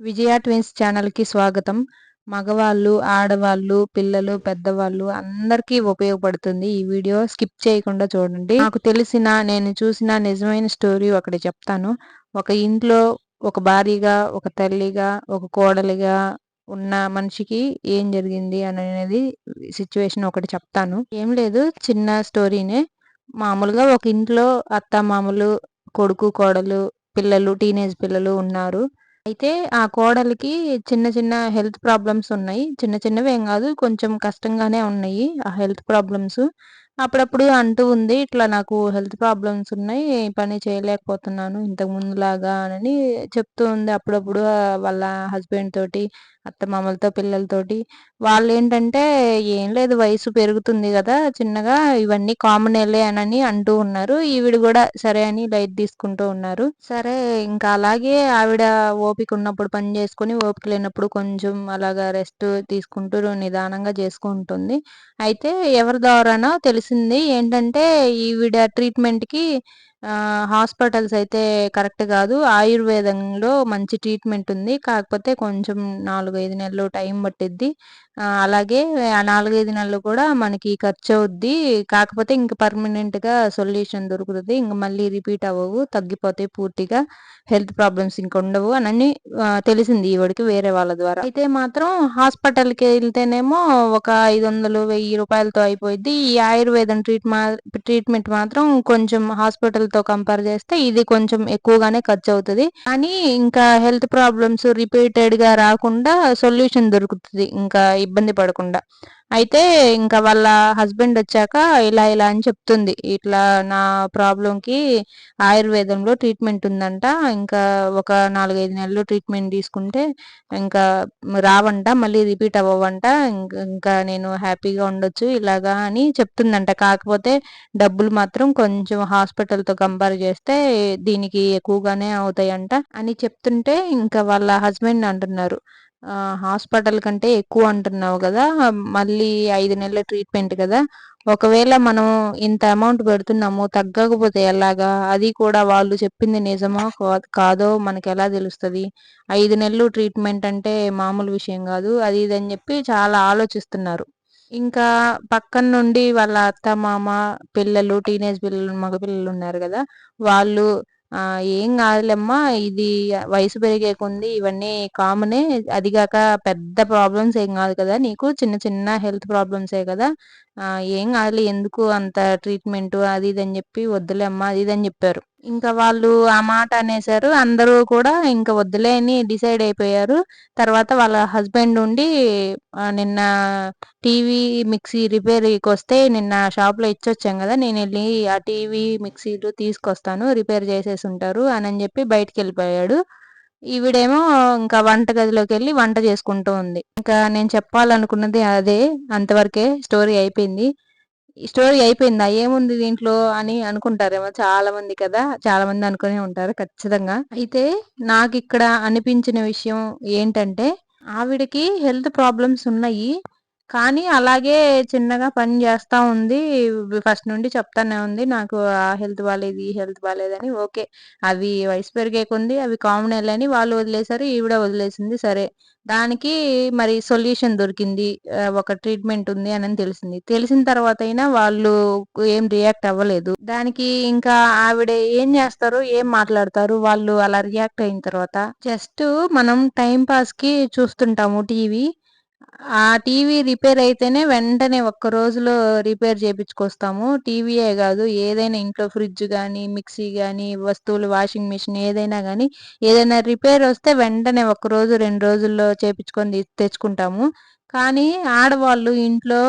విజయ twins ఛానల్కి స్వాగతం. మగవాళ్ళు ఆడవాళ్ళు పిల్లలు పెద్దవాళ్ళు అందరికీ ఉపయోగపడుతుంది ఈ వీడియో. స్కిప్ చేయకుండా చూడండి. నాకు తెలిసిన నేను చూసిన నిజమైన స్టోరీ ఒకటి చెప్తాను. ఒక ఇంట్లో ఒక భార్యగా ఒక తల్లిగా ఒక కోడలిగా ఉన్న మనిషికి ఏం జరిగింది అనేది సిచ్యువేషన్ ఒకటి చెప్తాను. ఏం లేదు చిన్న స్టోరీనే. మామూలుగా ఒక ఇంట్లో అత్త మామూలు కొడుకు కోడలు పిల్లలు టీనేజ్ పిల్లలు ఉన్నారు. అయితే ఆ కోడలికి చిన్న చిన్న హెల్త్ ప్రాబ్లమ్స్ ఉన్నాయి. చిన్న చిన్నవి ఏం కాదు కొంచెం కష్టంగానే ఉన్నాయి ఆ హెల్త్ ప్రాబ్లమ్స్. అప్పుడప్పుడు అంటూ ఉంది ఇట్లా నాకు హెల్త్ ప్రాబ్లమ్స్ ఉన్నాయి పని చేయలేకపోతున్నాను ఇంతకు ముందులాగా అని చెప్తూ ఉంది అప్పుడప్పుడు వాళ్ళ హస్బెండ్ తోటి. అత్తమామలతో పిల్లలతోటి. వాళ్ళు ఏంటంటే ఏం లేదు వయసు పెరుగుతుంది కదా చిన్నగా ఇవన్నీ కామనేలే అని అంటూ ఉన్నారు. ఈవిడ కూడా సరే అని లైట్ తీసుకుంటూ ఉన్నారు. సరే ఇంకా అలాగే ఆవిడ ఓపిక ఉన్నప్పుడు పని చేసుకుని ఓపిక లేనప్పుడు కొంచెం అలాగా రెస్ట్ తీసుకుంటూ నిదానంగా చేసుకుంటుంది అయితే ఎవరి ద్వారానో తెలిసింది ఏంటంటే ఈవిడ ట్రీట్మెంట్కి హాస్పిటల్స్ అయితే కరెక్ట్ కాదు. ఆయుర్వేదంలో మంచి ట్రీట్మెంట్ ఉంది. కాకపోతే కొంచెం నాలుగు ఐదు నెలలు టైం పట్టిద్ది. అలాగే ఆ నాలుగైదు నెలలు కూడా మనకి ఖర్చు అవుద్ది. కాకపోతే ఇంక పర్మనెంట్గా సొల్యూషన్ దొరుకుతుంది. ఇంక మళ్ళీ రిపీట్ అవ్వవు తగ్గిపోతాయి పూర్తిగా హెల్త్ ప్రాబ్లమ్స్ ఇంక ఉండవు అని తెలిసింది ఈవిడికి వేరే వాళ్ళ ద్వారా. అయితే మాత్రం హాస్పిటల్కి వెళ్తేనేమో ఒక ఐదు వందలు వెయ్యి రూపాయలతో అయిపోయింది ఈ ఆయుర్వేదం ట్రీట్ ట్రీట్మెంట్ మాత్రం కొంచెం హాస్పిటల్తో కంపేర్ చేస్తే ఇది కొంచెం ఎక్కువగానే ఖర్చు అవుతుంది. కానీ ఇంకా హెల్త్ ప్రాబ్లమ్స్ రిపీటెడ్గా రాకుండా సొల్యూషన్ దొరుకుతుంది. ఇంకా ఇబ్బంది పడకుండా. అయితే ఇంకా వాళ్ళ హస్బెండ్ వచ్చాక ఇలా ఇలా అని చెప్తుంది. ఇట్లా నా ప్రాబ్లంకి ఆయుర్వేదంలో ట్రీట్మెంట్ ఉందంట. ఇంకా ఒక నాలుగైదు నెలలు ట్రీట్మెంట్ తీసుకుంటే ఇంకా రావంట మళ్ళీ రిపీట్ అవ్వవంట. ఇంకా నేను హ్యాపీగా ఉండొచ్చు ఇలాగా అని చెప్తుందంట. కాకపోతే డబ్బులు మాత్రం కొంచెం హాస్పిటల్తో కంపేర్ చేస్తే దీనికి ఎక్కువగానే అవుతాయంట అని చెప్తుంటే ఇంకా వాళ్ళ హస్బెండ్ అంటున్నారు. హాస్పిటల్ కంటే ఎక్కువ అంటున్నావు కదా మళ్ళీ ఐదు నెలల ట్రీట్మెంట్ కదా. ఒకవేళ మనం ఇంత అమౌంట్ పెడుతున్నాము తగ్గకపోతే ఎలాగా? అది కూడా వాళ్ళు చెప్పింది నిజమో కాదో మనకి ఎలా తెలుస్తుంది? ఐదు నెలలు ట్రీట్మెంట్ అంటే మామూలు విషయం కాదు. అది ఇది అని చెప్పి చాలా ఆలోచిస్తున్నారు. ఇంకా పక్కన నుండి వాళ్ళ అత్త మామ పిల్లలు టీనేజ్ పిల్లలు మగ పిల్లలు ఉన్నారు కదా. వాళ్ళు ఏం కాదులేమ్మా ఇది వయసు పెరిగే కొంది ఇవన్నీ కామనే. అదిగాక పెద్ద ప్రాబ్లమ్స్ ఏం కాదు కదా నీకు చిన్న చిన్న హెల్త్ ప్రాబ్లమ్సే కదా. ఏం కాదులే ఎందుకు అంత ట్రీట్మెంట్ అది ఇది అని చెప్పి వద్దులేమ్మా అది ఇది అని చెప్పారు. ఇంకా వాళ్ళు ఆ మాట అనేసారు అందరూ కూడా ఇంకా వద్దులే అని డిసైడ్ అయిపోయారు. తర్వాత వాళ్ళ హస్బెండ్ ఉండి నిన్న టీవీ మిక్సీ రిపేర్కి వస్తే నిన్న షాప్లో ఇచ్చొచ్చాం కదా నేను వెళ్ళి ఆ టీవీ మిక్సీలు తీసుకొస్తాను రిపేర్ చేసేసి ఉంటారు అని చెప్పి బయటికి వెళ్ళిపోయాడు ఈవిడేమో ఇంకా వంట గదిలోకి వెళ్ళి వంట చేసుకుంటూ ఉంది. ఇంకా నేను చెప్పాలనుకున్నది అదే అంతవరకే స్టోరీ అయిపోయింది. స్టోరీ అయిపోయిందా? ఏముంది దీంట్లో అని అనుకుంటారేమో చాలా మంది కదా? చాలా మంది అనుకునే ఉంటారు ఖచ్చితంగా. అయితే నాకు ఇక్కడ అనిపించిన విషయం ఏంటంటే ఆవిడకి హెల్త్ ప్రాబ్లమ్స్ ఉన్నాయి. కానీ అలాగే చిన్నగా పని చేస్తా ఉంది. ఫస్ట్ నుండి చెప్తానే ఉంది. నాకు ఆ హెల్త్ బాగాలేదు ఈ హెల్త్ బాగాలేదని ఓకే. అవి వయసు పెరిగేకుంది అవి కామన్ అని వాళ్ళు వదిలేశారు ఈవిడ వదిలేసింది. సరే. దానికి మరి సొల్యూషన్ దొరికింది. ఒక ట్రీట్మెంట్ ఉంది అని తెలిసింది. తెలిసిన తర్వాత అయినా వాళ్ళు ఏం రియాక్ట్ అవ్వలేదు. దానికి ఇంకా ఆవిడ ఏం చేస్తారు ఏం మాట్లాడతారు వాళ్ళు అలా రియాక్ట్ అయిన తర్వాత జస్ట్ మనం టైం పాస్కి చూస్తుంటాము టీవీ. ఆ టీవీ రిపేర్ అయితేనే వెంటనే ఒక్క రోజులో రిపేర్ చేపించుకొస్తాము టీవీయే కాదు ఏదైనా ఇంట్లో ఫ్రిడ్జ్ కానీ మిక్సీ కానీ వస్తువులు వాషింగ్ మిషన్ ఏదైనా కానీ ఏదైనా రిపేర్ వస్తే వెంటనే ఒక రోజు రెండు రోజుల్లో చేపించుకొని తెచ్చుకుంటాము. కానీ ఆడవాళ్ళు ఇంట్లో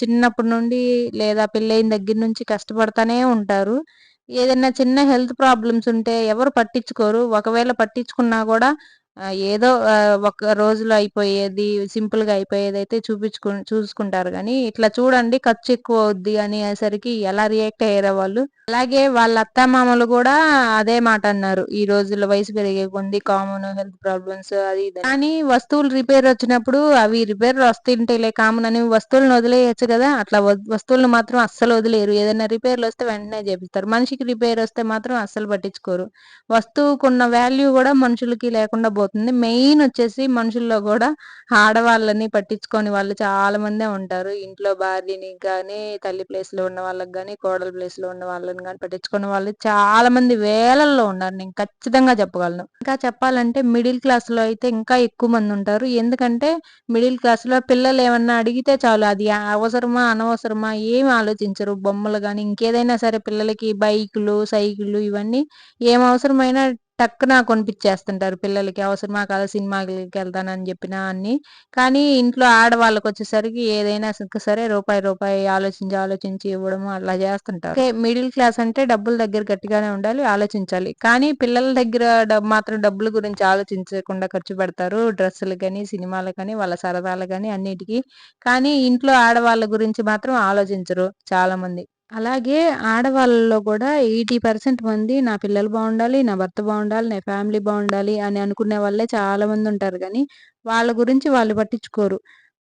చిన్నప్పటి నుండి లేదా పెళ్ళైన దగ్గర నుంచి కష్టపడతానే ఉంటారు. ఏదైనా చిన్న హెల్త్ ప్రాబ్లమ్స్ ఉంటే ఎవరు పట్టించుకోరు. ఒకవేళ పట్టించుకున్నా కూడా ఏదో ఒక రోజులో అయిపోయేది సింపుల్గా అయిపోయేది అయితే చూపించుకు చూసుకుంటారు కానీ ఇట్లా చూడండి ఖర్చు ఎక్కువ అవుద్ది అనేసరికి ఎలా రియాక్ట్ అయ్యారో వాళ్ళు. అలాగే వాళ్ళ అత్తమామలు కూడా అదే మాట అన్నారు. ఈ రోజుల్లో వయసు పెరిగే కొంది కామన్ హెల్త్ ప్రాబ్లమ్స్ అది కానీ వస్తువులు రిపేర్ వచ్చినప్పుడు అవి రిపేర్ వస్తుంటేలే కామన్ అని వస్తువులను వదిలేయచ్చు కదా. అట్లా వస్తువులను మాత్రం అస్సలు వదిలేరు ఏదైనా రిపేర్లు వస్తే వెంటనే చేపిస్తారు. మనిషికి రిపేర్ వస్తే మాత్రం అస్సలు పట్టించుకోరు. వస్తువుకున్న వాల్యూ కూడా మనుషులకి లేకుండా పోతుంది. అయిపోతుంది. మెయిన్ వచ్చేసి మనుషుల్లో కూడా ఆడవాళ్ళని పట్టించుకొని వాళ్ళు చాలా మందే ఉంటారు. ఇంట్లో భార్యని కానీ తల్లి ప్లేస్లో ఉన్న వాళ్ళకి కానీ కోడల ప్లేస్లో ఉన్న వాళ్ళని కానీ పట్టించుకున్న వాళ్ళు చాలా మంది వేలల్లో ఉన్నారు. నేను ఖచ్చితంగా చెప్పగలను. ఇంకా చెప్పాలంటే మిడిల్ క్లాస్లో అయితే ఇంకా ఎక్కువ మంది ఉంటారు. ఎందుకంటే మిడిల్ క్లాస్లో పిల్లలు ఏమన్నా అడిగితే చాలు అది అవసరమా అనవసరమా ఏమి ఆలోచించరు. బొమ్మలు కానీ ఇంకేదైనా సరే పిల్లలకి బైకులు సైకిళ్ళు ఇవన్నీ ఏం అవసరమైనా టక్కున కొనిపించేస్తుంటారు పిల్లలకి అవసరమా కాదా సినిమాకి వెళ్తానని చెప్పిన అన్ని. కానీ ఇంట్లో ఆడవాళ్ళకి వచ్చేసరికి ఏదైనా సరే రూపాయి రూపాయి ఆలోచించి ఆలోచించి ఇవ్వడము అలా చేస్తుంటారు. మిడిల్ క్లాస్ అంటే డబ్బుల దగ్గర గట్టిగానే ఉండాలి ఆలోచించాలి. కానీ పిల్లల దగ్గర మాత్రం డబ్బుల గురించి ఆలోచించకుండా ఖర్చు పెడతారు. డ్రెస్సులు కానీ సినిమాలు కానీ వాళ్ళ సరదాలు కానీ అన్నిటికీ. కానీ ఇంట్లో ఆడవాళ్ళ గురించి మాత్రం ఆలోచించరు చాలా మంది అలాగే ఆడవాళ్ళలో కూడా ఎయిటీ పర్సెంట్ మంది నా పిల్లలు బాగుండాలి నా భర్త బాగుండాలి నా ఫ్యామిలీ బాగుండాలి అని అనుకునే వాళ్ళే చాలా మంది ఉంటారు కానీ వాళ్ళ గురించి వాళ్ళు పట్టించుకోరు.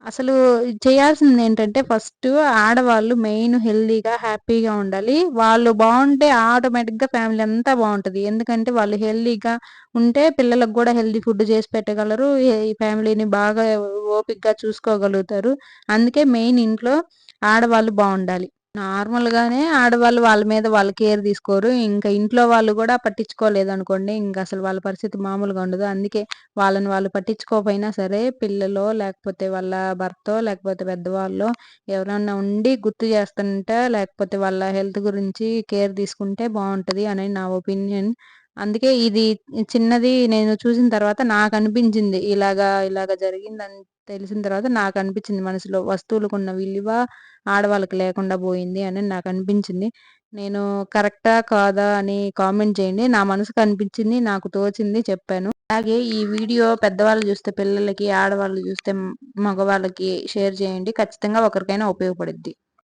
అసలు చేయాల్సింది ఏంటంటే ఫస్ట్ ఆడవాళ్ళు మెయిన్ హెల్దీగా హ్యాపీగా ఉండాలి. వాళ్ళు బాగుంటే ఆటోమేటిక్గా ఫ్యామిలీ అంతా బాగుంటుంది. ఎందుకంటే వాళ్ళు హెల్దీగా ఉంటే పిల్లలకు కూడా హెల్దీ ఫుడ్ చేసి పెట్టగలరు. ఈ ఫ్యామిలీని బాగా ఓపిక్గా చూసుకోగలుగుతారు. అందుకే మెయిన్ ఇంట్లో ఆడవాళ్ళు బాగుండాలి. నార్మల్‌గానే ఆడవాళ్ళు వాళ్ళ మీద వాళ్ళు కేర్ తీసుకోరు. ఇంకా ఇంట్లో వాళ్ళు కూడా పట్టించుకోలేదనుకోండి, ఇంకా అసలు వాళ్ళ పరిస్థితి మామూలుగా ఉండదు. అందుకే వాళ్ళని వాళ్ళు పట్టించుకోకపోయినా సరే, పిల్లలు లేకపోతే వాళ్ళ భర్తో, లేకపోతే పెద్దవాళ్ళు ఎవరన్నా ఉండి గుర్తు చేస్తుంటే, లేకపోతే వాళ్ళ హెల్త్ గురించి కేర్ తీసుకుంటే బాగుంటుంది అని నా ఒపీనియన్. అందుకే ఇది చిన్నది నేను చూసిన తర్వాత నాకు అనిపించింది ఇలాగా, ఇలాగ జరిగిందని తెలిసిన తర్వాత నాకు అనిపించింది మనసులో. వస్తువులకున్న విలువ ఆడవాళ్ళకి లేకుండా పోయింది అని నాకు అనిపించింది నేను కరెక్టా కాదా అని కామెంట్ చేయండి. నా మనసుకు అనిపించింది నాకు తోచింది చెప్పాను. అలాగే ఈ వీడియో పెద్దవాళ్ళు చూస్తే పిల్లలకి ఆడవాళ్ళు చూస్తే మగవాళ్ళకి షేర్ చేయండి. ఖచ్చితంగా ఒకరికైనా ఉపయోగపడుద్ది.